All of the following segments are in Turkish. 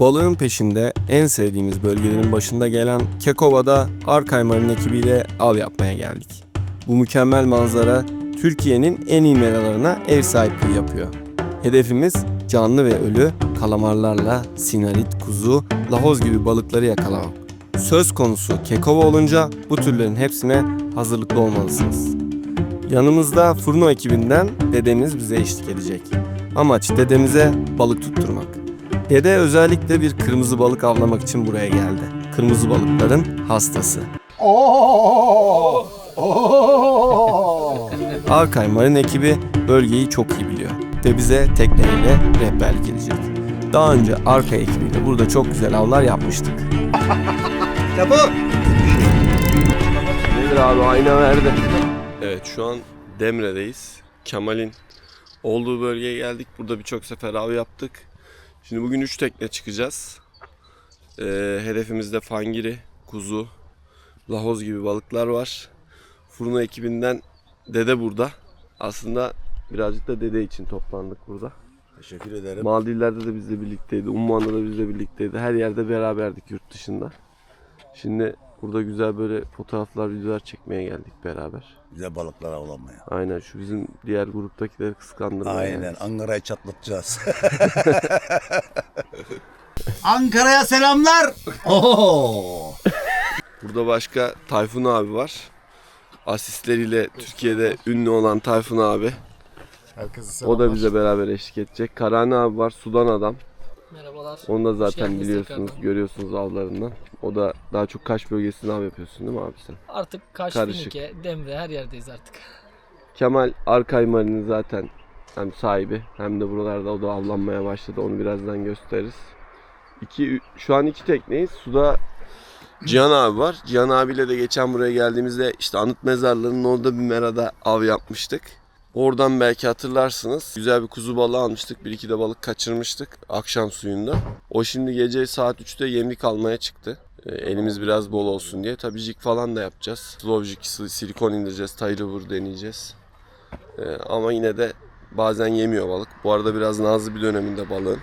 Balığın peşinde en sevdiğimiz bölgelerin başında gelen Kekova'da Arkaymar'ın ekibiyle av yapmaya geldik. Bu mükemmel manzara Türkiye'nin en iyi meralarına ev sahipliği yapıyor. Hedefimiz canlı ve ölü kalamarlarla sinarit, kuzu, lahoz gibi balıkları yakalamak. Söz konusu Kekova olunca bu türlerin hepsine hazırlıklı olmalısınız. Yanımızda Furno ekibinden dedemiz bize eşlik edecek. Amaç dedemize balık tutturmak. Dede özellikle bir kırmızı balık avlamak için buraya geldi. Kırmızı balıkların hastası. Oo! Oo! Arkaymar'ın ekibi bölgeyi çok iyi biliyor ve bize tekneyle rehberlik edecek. Daha önce Arka ekibiyle burada çok güzel avlar yapmıştık. İşte bu. Nedir abi ayna verdi. Evet şu an Demre'deyiz. Kemal'in olduğu bölgeye geldik. Burada birçok sefer av yaptık. Şimdi bugün 3 tekne çıkacağız. Ee, hedefimizde fangiri, kuzu, lahoz gibi balıklar var. Furna ekibinden dede burada. Aslında birazcık da dede için toplandık burada. Teşekkür ederim. Maldivler'de de bizle birlikteydi. Umman'da da bizle birlikteydi. Her yerde beraberdik yurt dışında. Şimdi burada güzel böyle fotoğraflar, videolar çekmeye geldik beraber. Bize balıklar avlanmaya. Aynen şu bizim diğer gruptakileri kıskandırmaya Aynen. geldik. Ankara'yı çatlatacağız. Ankara'ya selamlar. Oo! Burada başka Tayfun abi var. Asistleriyle Türkiye'de ünlü olan Tayfun abi. Herkese O da bize beraber eşlik edecek. Karani abi var, Sudan adam. Merhabalar. Onu da zaten biliyorsunuz, tekrardan. görüyorsunuz avlarından. O da daha çok Kaş bölgesinde av yapıyorsun değil mi abi sen? Artık Kaş, Karışık. Finike, Demre her yerdeyiz artık. Kemal Arkaymar'ın zaten hem sahibi hem de buralarda o da avlanmaya başladı. Onu birazdan gösteririz. İki, şu an iki tekneyiz. Suda Cihan abi var. Cihan abiyle de geçen buraya geldiğimizde işte anıt mezarlarının orada bir merada av yapmıştık. Oradan belki hatırlarsınız. Güzel bir kuzu balığı almıştık. Bir iki de balık kaçırmıştık akşam suyunda. O şimdi gece saat 3'te yemlik almaya çıktı. E, elimiz biraz bol olsun diye. Tabii jig falan da yapacağız. Slow jig, sil- silikon indireceğiz. Taylı vur deneyeceğiz. E, ama yine de bazen yemiyor balık. Bu arada biraz nazlı bir döneminde balığın.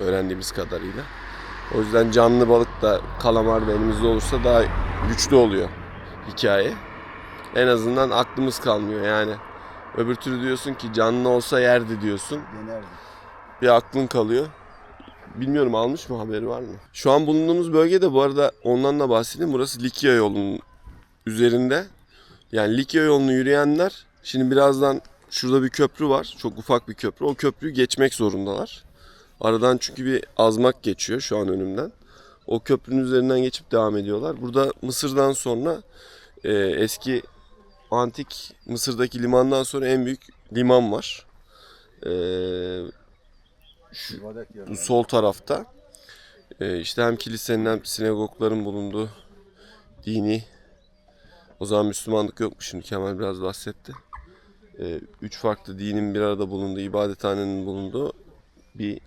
Öğrendiğimiz kadarıyla. O yüzden canlı balık da kalamar da elimizde olursa daha güçlü oluyor hikaye. En azından aklımız kalmıyor yani. Öbür türlü diyorsun ki canlı olsa yerdi diyorsun. Bir aklın kalıyor. Bilmiyorum almış mı haberi var mı? Şu an bulunduğumuz bölgede bu arada ondan da bahsedeyim. Burası Likya yolunun üzerinde. Yani Likya yolunu yürüyenler şimdi birazdan şurada bir köprü var. Çok ufak bir köprü. O köprüyü geçmek zorundalar. Aradan çünkü bir azmak geçiyor şu an önümden. O köprünün üzerinden geçip devam ediyorlar. Burada Mısır'dan sonra e, eski antik Mısır'daki limandan sonra en büyük liman var. E, bu sol tarafta. E, işte hem kilisenin hem sinagogların bulunduğu dini o zaman Müslümanlık yokmuş şimdi Kemal biraz bahsetti. E, üç farklı dinin bir arada bulunduğu, ibadethanenin bulunduğu bir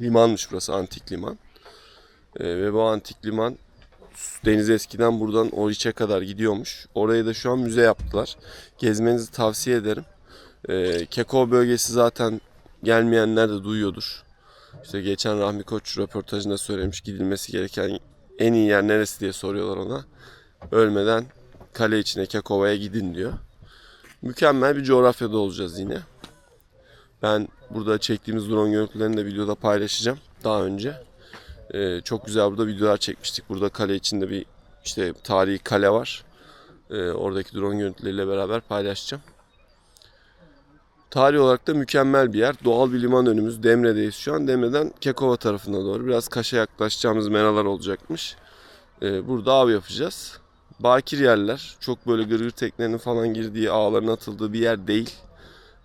limanmış burası antik liman. E, ve bu antik liman deniz eskiden buradan Oriç'e kadar gidiyormuş. Orayı da şu an müze yaptılar. Gezmenizi tavsiye ederim. E, Keko bölgesi zaten gelmeyenler de duyuyordur. İşte geçen Rahmi Koç röportajında söylemiş gidilmesi gereken en iyi yer neresi diye soruyorlar ona. Ölmeden kale içine Kekova'ya gidin diyor. Mükemmel bir coğrafyada olacağız yine. Ben burada çektiğimiz drone görüntülerini de videoda paylaşacağım daha önce. Ee, çok güzel burada videolar çekmiştik. Burada kale içinde bir işte tarihi kale var. Ee, oradaki drone görüntüleriyle beraber paylaşacağım. Tarih olarak da mükemmel bir yer. Doğal bir liman önümüz. Demre'deyiz şu an. Demre'den Kekova tarafına doğru biraz Kaş'a yaklaşacağımız meralar olacakmış. Ee, burada av yapacağız. Bakir yerler. Çok böyle gırgır teknenin falan girdiği, ağların atıldığı bir yer değil.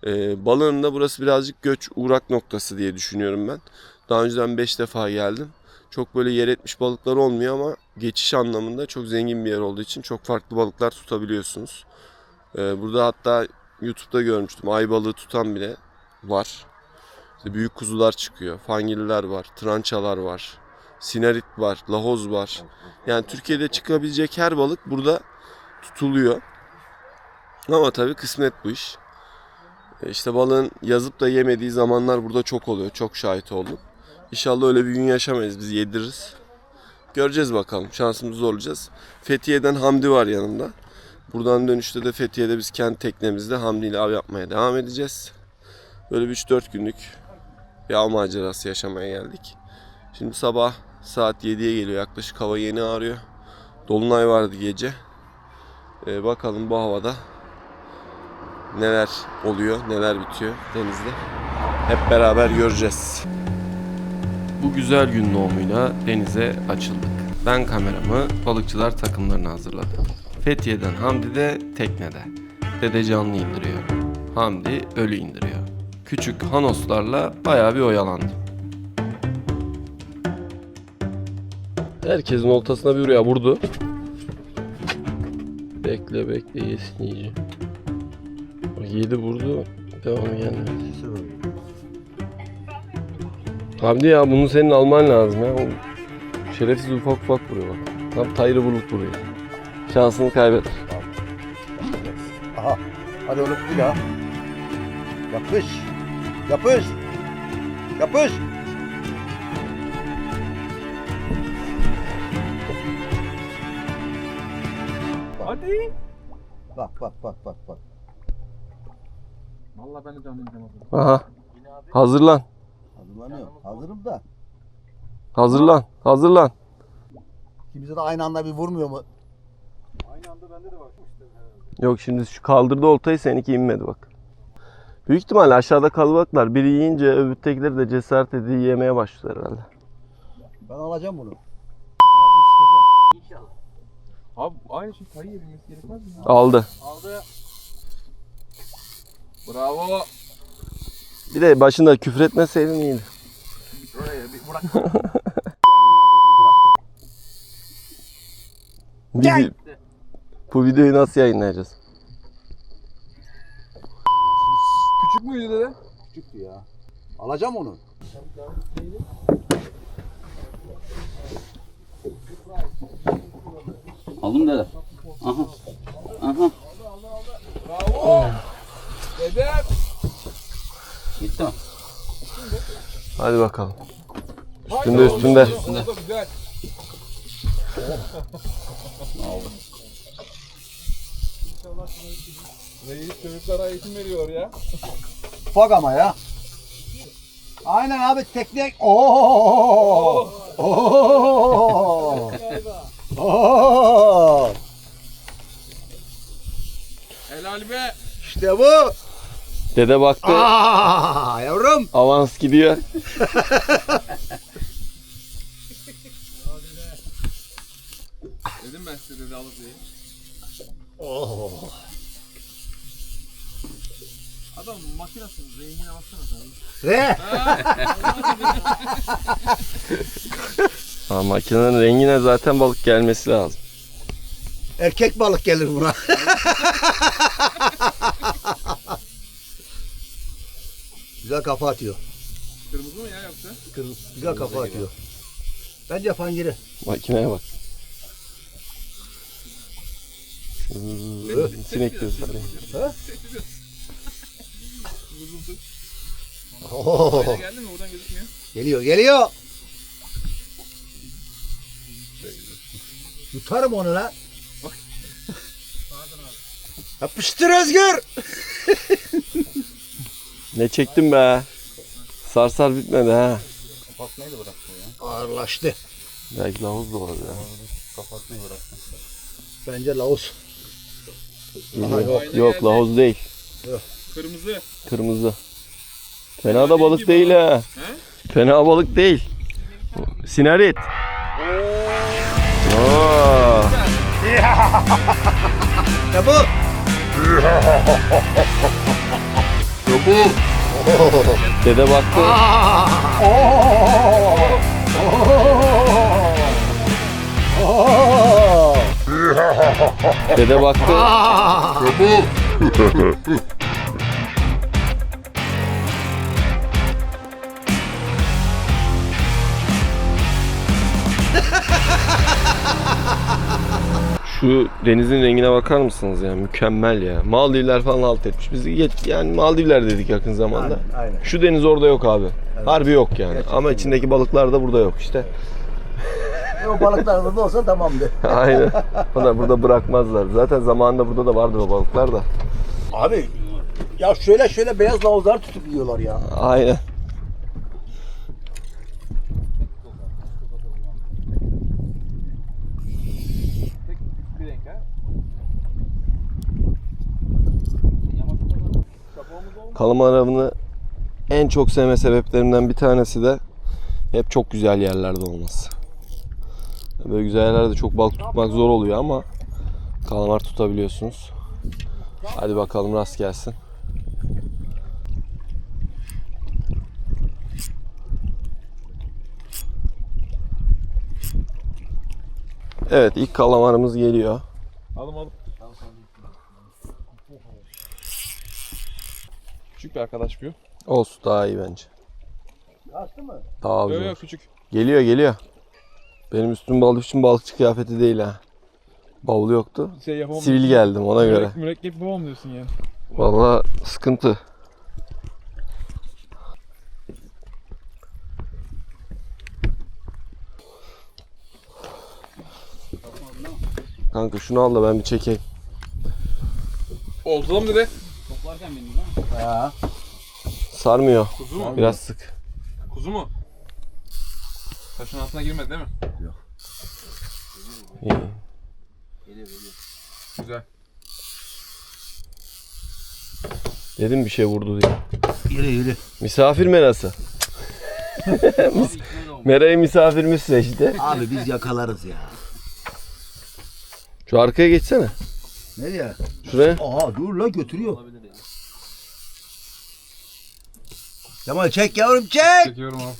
Ee, balığın da burası birazcık göç uğrak noktası diye düşünüyorum ben. Daha önceden 5 defa geldim. Çok böyle yer etmiş balıklar olmuyor ama geçiş anlamında çok zengin bir yer olduğu için çok farklı balıklar tutabiliyorsunuz. Ee, burada hatta YouTube'da görmüştüm ay balığı tutan bile var. İşte büyük kuzular çıkıyor, fangiller var, trançalar var, sinarit var, lahoz var. Yani Türkiye'de çıkabilecek her balık burada tutuluyor. Ama tabii kısmet bu iş. E, İşte balığın yazıp da yemediği zamanlar burada çok oluyor. Çok şahit oldum. İnşallah öyle bir gün yaşamayız. Biz yediririz. Göreceğiz bakalım. Şansımızı zorlayacağız. Fethiye'den Hamdi var yanımda. Buradan dönüşte de Fethiye'de biz kendi teknemizde Hamdi ile av yapmaya devam edeceğiz. Böyle bir 3-4 günlük bir av macerası yaşamaya geldik. Şimdi sabah saat 7'ye geliyor yaklaşık hava yeni ağrıyor. Dolunay vardı gece. Ee, bakalım bu havada neler oluyor, neler bitiyor denizde. Hep beraber göreceğiz. Bu güzel gün doğumuyla denize açıldık. Ben kameramı balıkçılar takımlarına hazırladım. Fethiye'den Hamdi de teknede. Dede canlı indiriyor. Hamdi ölü indiriyor. Küçük hanoslarla bayağı bir oyalandım. Herkesin oltasına bir buraya vurdu. Bekle bekle yesin iyice. Yedi vurdu. Devamı gelmedi. Hamdi ya bunu senin alman lazım ya. O şerefsiz ufak ufak vuruyor bak. Tam tayrı bulup vuruyor. Şansını kaybeder. Aha. Hadi oğlum bir daha. Yapış. Yapış. Yapış. Hadi. Bak bak bak bak bak. Vallahi ben de abi. Aha. Hazırlan. Hazırlanıyorum. Hazırım da. Hazırlan. Hazırlan. Kimse de aynı anda bir vurmuyor mu? Yok şimdi şu kaldırdı oltayı seninki inmedi bak. Büyük ihtimalle aşağıda kalabalıklar. Biri yiyince öbürtekileri de cesaret ediyor yemeye başlıyor herhalde. Ben alacağım bunu. Anasını sikeceğim. Abi aynı şey kayı yerilmesi gerekmez mi? Aldı. Aldı. Bravo. Bir de başında küfür etmeseydin iyiydi. Oraya bir bırak. Bu videoyu nasıl yayınlayacağız? Küçük müydü dede? Küçüktü ya. Alacağım onu. Aldım dede. Aha. Aha. Dede. Gitti mi? Hadi bakalım. Üstünde üstünde. Güzel. Aldım. Reis çocuklara eğitim veriyor ya. Ufak ama ya. Aynen abi teknik. Oo! Oo! Oo! Helal be. İşte bu. Dede baktı. Aa, yavrum. Avans gidiyor. Dedim ben size dede alır diye. Oo. Adam makinasın. Rengine baksana sen. Re. Ha, makinenin rengine zaten balık gelmesi lazım. Erkek balık gelir buna. Güzel kafa atıyor. Kırmızı mı ya yoksa? Kırmızı- Güzel kafa atıyor. Bence fangiri. Makineye bak. Hmm, Sinek gözleri. Oo. Dede geldi mi? Oradan gözükmüyor. Geliyor geliyor. Yutarım onu lan. Yapıştır Özgür. Ne çektim be. Sarsar bitmedi ha. Kapatmayı da bıraktı ya. Ağırlaştı. Belki lavuz da olabilir. Kapatmayı bıraktı. Bence Laos. Bilmiyorum. yok. Yok lavuz değil. Kırmızı. Kırmızı. Fena da balık değil ha. Fena balık değil. Sinarit. Oo. Ya bu. Dede baktı. Dede baktı. Şu denizin rengine bakar mısınız ya? Mükemmel ya. Maldivler falan alt etmiş. Biz geç, yani Maldivler dedik yakın zamanda. Aynen, aynen. Şu deniz orada yok abi. Harbi yok yani. Ama içindeki balıklar da burada yok işte. E, o balıklar burada olsa tamamdı. Aynen. Onlar burada bırakmazlar. Zaten zamanında burada da vardı o balıklar da. Abi ya şöyle şöyle beyaz lavuzlar tutup yiyorlar ya. Aynen. Kalamar avını en çok sevme sebeplerimden bir tanesi de hep çok güzel yerlerde olması. Böyle güzel yerlerde çok balık tutmak zor oluyor ama kalamar tutabiliyorsunuz. Hadi bakalım rast gelsin. Evet ilk kalamarımız geliyor. Aldım aldım. Küçük bir arkadaş bu. Olsun daha iyi bence. Açtı mı? Daha Yok yok küçük. Geliyor geliyor. Benim üstüm balık için balıkçı kıyafeti değil ha. Bavulu yoktu. Şey yapamam. Sivil geldim ona göre. Mürek- Mürekkep yapamam diyorsun yani. Vallahi sıkıntı. Kanka şunu al da ben bir çekeyim. Oldu mu dede? Toplarken benim mi? Ha. Sarmıyor. Kuzu mu? Biraz sık. Kuzu mu? Taşın altına girmedi değil mi? İyi. Geliyor geliyor. Güzel. Dedim bir şey vurdu diye. Yürü yürü. Misafir merası. Merayı misafirimiz seçti. Abi biz yakalarız ya. Şu arkaya geçsene. Nereye? Şuraya. Aha dur la götürüyor. Olabilir ya. Kemal çek yavrum çek. Çekiyorum abi.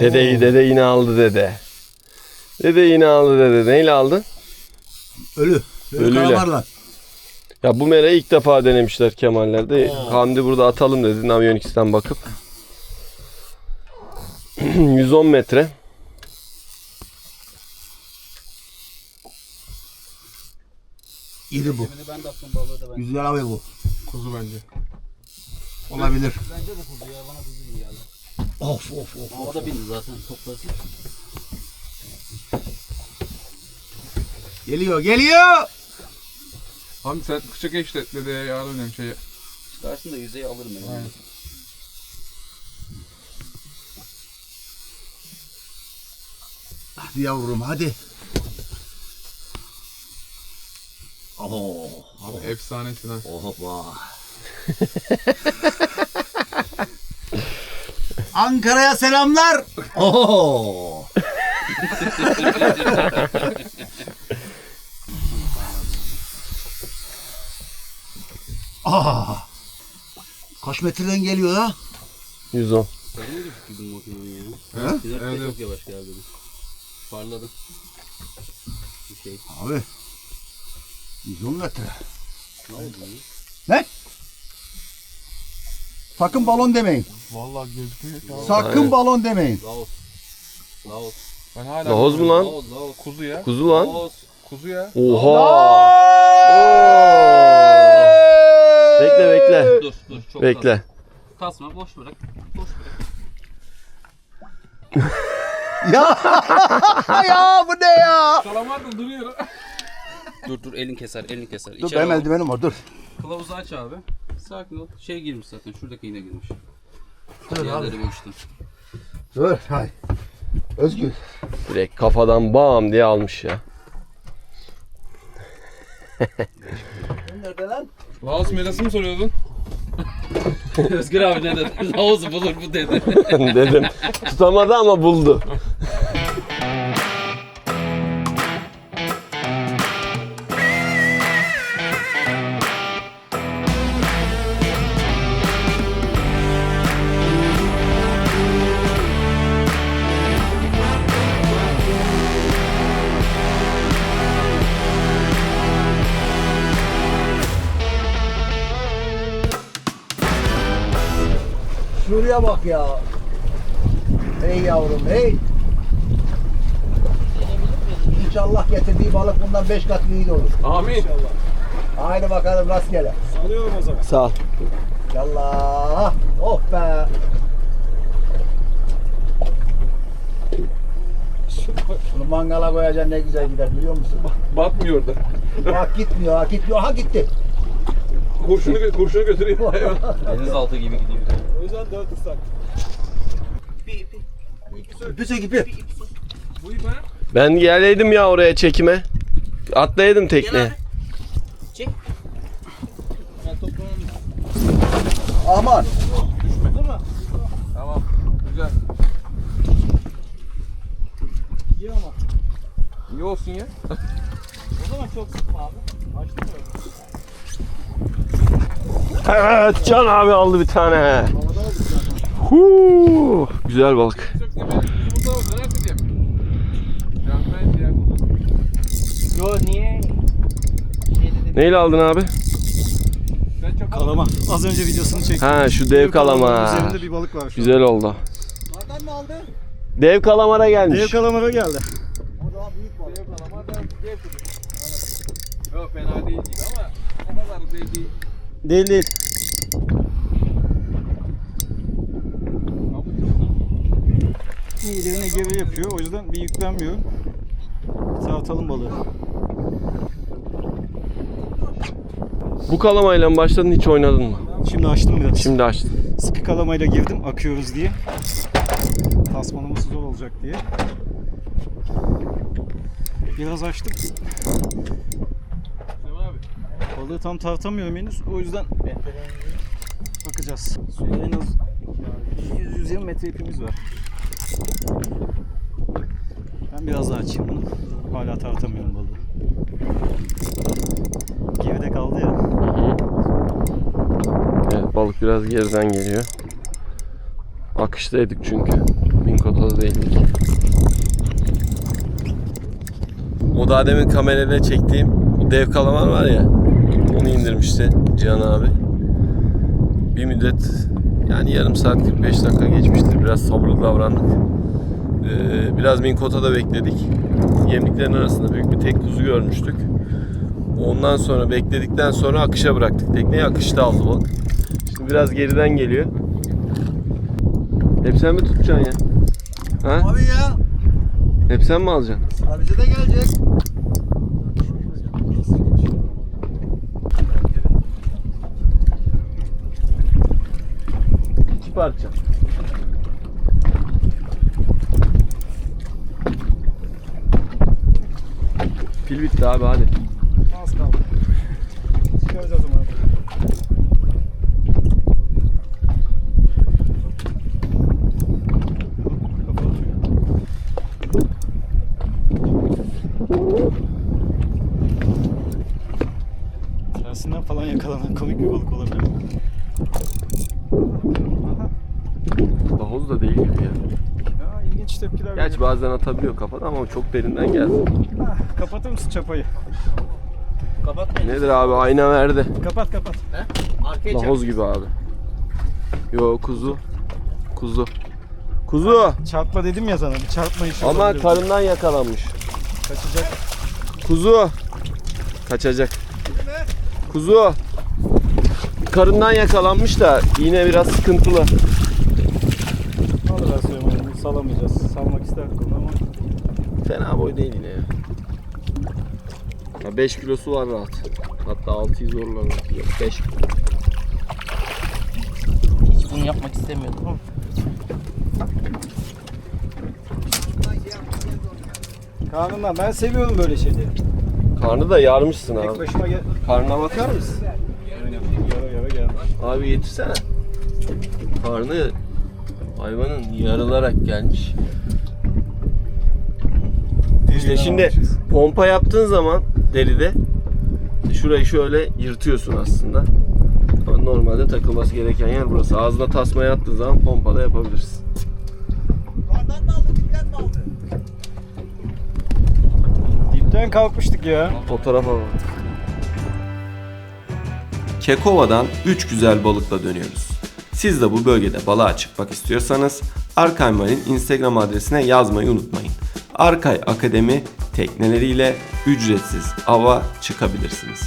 Dede, dede yine aldı dede. Dede yine aldı dede. Neyle aldın? Ölü. Ölü Ölüyle. kalamarla. Ya bu merayı ilk defa denemişler Kemaller'de. Hamdi burada atalım dedi Navionics'ten bakıp. 110 metre. İri bu. Şimdi ben de attım balığı da ben. Güzel abi bu. Kuzu bence. Olabilir. Bence de kuzu ya bana kuzu gibi geldi. Of of of. Ama o da bindi zaten toplasın. Geliyor geliyor. Abi sen kıça geç de dedeye yardım ediyorum şeyi. Çıkarsın da yüzeyi alırım ben. Aynen. Hadi yavrum hadi. Oh. Abi efsanesin ha. Hoppa. Ankara'ya selamlar. Oo. Ah. Kaç metreden geliyor ha? 110. Sen ne düştün makinenin ya? Güzel Evet, çok yavaş geldi. Parladı. Bir şey. Abi. 110 metre. Ne oldu ya? Sakın balon demeyin. Vallahi gözükmüyor. Sakın Aynen. balon demeyin. Laos. Laos. Ben hala Lahoz mu lan? Laos. Laos. Kuzu ya. Kuzu lan. Laos. Kuzu ya. Oha. Bekle bekle. Dur dur çok Bekle. Kasma. Kasma boş bırak. Boş bırak. ya ya bu ne ya? Kalamar da duruyor. Dur dur elin keser elin keser. Dur İçeri benim al. eldivenim var dur. Kılavuzu aç abi. Sakin ol. Şey girmiş zaten. Şuradaki iğne girmiş. Dur abi. Diğerleri boştu. Dur hay. Özgür. Direkt kafadan bam diye almış ya. Nerede lan? Laos melası mı soruyordun? Özgür abi ne dedi? Laos'u bulur bu dedi. Dedim. Tutamadı ama buldu. Şuraya bak ya. Hey yavrum hey. İnşallah getirdiği balık bundan 5 kat büyük olur. Amin. Haydi bakalım rastgele. Sağ ol. Yallah. Oh be. Bunu mangala koyacaksın ne güzel gider biliyor musun? Batmıyor da. Bak gitmiyor ha gitmiyor ha gitti. Kurşunu, kurşunu götürüyor hayvan. Denizaltı gibi gidiyor. O yüzden dört ıslak. İpi gibi. Bu ip ha? Ben geleydim ya oraya çekime. Atlayaydım tekneye. Aman. Tamam. Güzel. İyi ama. İyi olsun ya. O zaman çok sıkma abi. Açtım mı? Evet Can abi aldı bir tane. Huu, güzel balık. Neyle aldın abi? Kalama. Az önce videosunu çektim. Ha şu dev kalama. Üzerinde bir balık var şu Güzel oldu. Nereden mi aldı? Dev kalamara gelmiş. Dev kalamara geldi. O daha büyük balık. Dev kalama da dev kudu. Yok fena değil gibi ama o kadar dev değil. Değil değil. Ama çok İyilerine geri yapıyor. O yüzden bir yüklenmiyor. Tartalım balığı. Bu kalamayla mı başladın hiç oynadın mı? Şimdi açtım biraz. Şimdi açtın. Sıkı kalamayla girdim akıyoruz diye. Tasmalaması zor olacak diye. Biraz açtım. Balığı tam tartamıyorum henüz. O yüzden bakacağız. Suya en az 100-120 metre ipimiz var. Ben biraz daha açayım bunu. Hala tartamıyorum balığı. Geride kaldı ya. Evet balık biraz geriden geliyor. Akıştaydık çünkü. Minkotada değildik. O daha demin kamerayla çektiğim dev kalamar var ya. Onu indirmişti Cihan abi. Bir müddet yani yarım saat 45 dakika geçmiştir. Biraz sabırlı davrandık. Ee, biraz Minkotada bekledik. Yemliklerin arasında büyük bir tek kuzu görmüştük. Ondan sonra bekledikten sonra akışa bıraktık. Tekneyi akışta aldı balık. Şimdi biraz geriden geliyor. Hep sen mi tutacaksın ya? Ha? Abi ya. Hep sen mi alacaksın? Sıra bize de gelecek. İki parça. Pil bitti abi hadi. Az kaldı. Çıkaracağız onu. Kafa atıyor. Tersinden falan yakalanan komik bir balık olabilir. Değil gibi ya. Ya ilginç tepkiler Gerçi veriyor. bazen atabiliyor kafadan ama çok derinden geldi. Ah, Kapatır mısın çapayı? Kapatmayın. Nedir abi ayna verdi. Kapat kapat. Arkaya çek. Bahoz gibi abi. Yo kuzu. Kuzu. Kuzu. Çarpma dedim ya sana. Bir çarpma işi Ama olabilir. karından yakalanmış. Kaçacak. Kuzu. Kaçacak. Kuzu. Karından yakalanmış da yine biraz sıkıntılı. Salamayacağız. Salmak isterdik onu ama. Fena boy değil yine ya. ya 5 kilosu var rahat. Hatta 6'yı zorlar. Yok 5 kilo. Hiç bunu yapmak istemiyordum ama. Kanundan ben seviyorum böyle şeyleri. Karnı da yarmışsın Tek abi. başıma gel. Karnına bakar mısın? Yara yara gelmiş. Abi getirsene. Karnı hayvanın yarılarak gelmiş. İşte şimdi pompa yaptığın zaman deride şurayı şöyle yırtıyorsun aslında. Ama normalde takılması gereken yer burası. Ağzına tasmaya attığın zaman pompa da yapabilirsin. Kardan mı aldı, dipten mi aldı? Dipten kalkmıştık ya. Fotoğrafa bak. Kekova'dan 3 güzel balıkla dönüyoruz. Siz de bu bölgede balığa çıkmak istiyorsanız Arkay Marine Instagram adresine yazmayı unutmayın. Arkay Akademi tekneleriyle ücretsiz ava çıkabilirsiniz.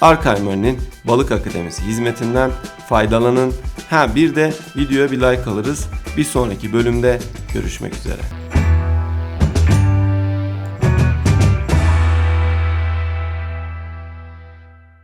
Arkaymarinin Balık Akademisi hizmetinden faydalanın. Ha bir de videoya bir like alırız. Bir sonraki bölümde görüşmek üzere.